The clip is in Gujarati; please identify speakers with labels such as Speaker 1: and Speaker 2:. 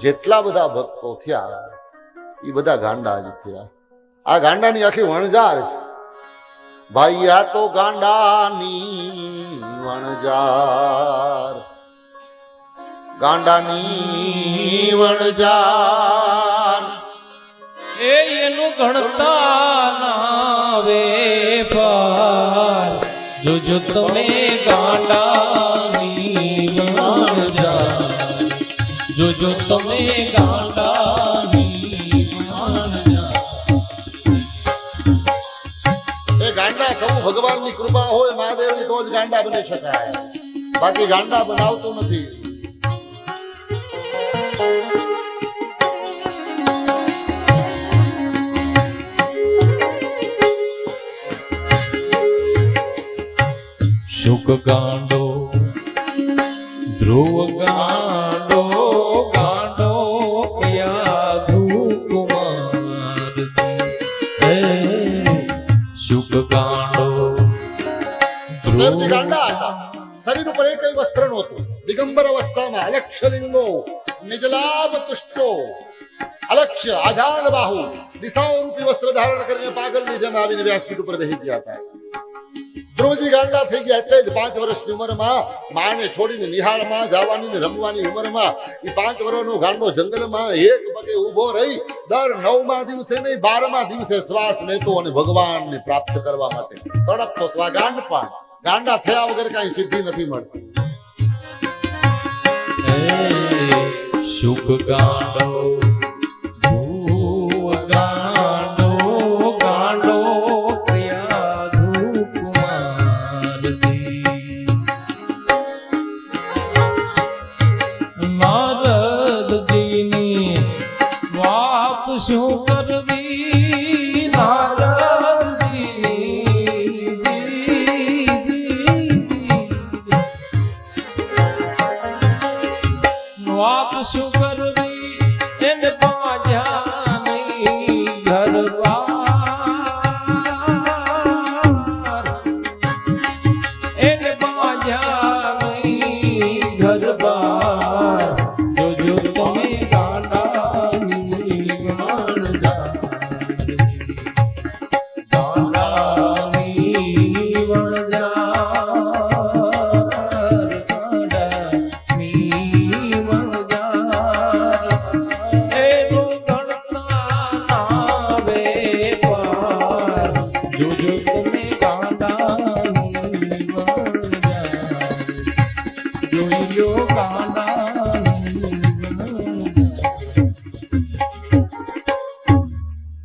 Speaker 1: જેટલા બધા ભક્તો થયા એ બધા ગાંડા જ થયા. આ ગાંડાની આખી વણઝાર છે. ભાઈ, આ તો ગાંડાની વણઝાર. ગાંડાની વણઝાર.
Speaker 2: એ એનું ગણતા ના વેપાર જોજો તમે ગાંડાની. જોજો તમે ગાંડાની
Speaker 1: એ ગાંડા થવું ભગવાનની કૃપા હોય મહાદેવની તો જ ગાંડા બની શકાય. બાકી ગાંડા બનાવતું નથી.
Speaker 2: શુક ગાંડો ધ્રુવ ગાંડો ગાંડો કયા ધ્રુકુમાર હે શુક ગાંડો.
Speaker 1: સુખદેવજી ગાંડા હતા શરીર ઉપર એક વસ્ત્ર નહોતું. દિગંબર અવસ્થામાં અલક્ષ્ય લિંગો નિજલાભ તુષ્ટો. અલક્ષ્ય આઝાદ બાહુ દિશાઓ રૂપી વસ્ત્ર ધારણ કરીને પાગલની જેમ આવીને વ્યાસપીઠ ઉપર બેસી ગયા હતા. ધ્રુવજી ગાંડા થઈ ગયા એટલે જ પાંચ વર્ષની ઉંમરમાં માને છોડીને નિહાળમાં, જવાની ને રમવાની ઉંમરમાં એ પાંચ વર્ષનો ગાંડો જંગલમાં એક પગે ઊભો રહી દર નવમા દિવસે નહીં, બારમા દિવસે શ્વાસ લેતો અને ભગવાનને પ્રાપ્ત કરવા માટે તડપતો તો આ ગાંડપા ગાંડા થયા વગર કાંઈ સિદ્ધિ નથી મળતી.
Speaker 2: હે ગાંડો વાત શું કરવી વાપ શું કરવી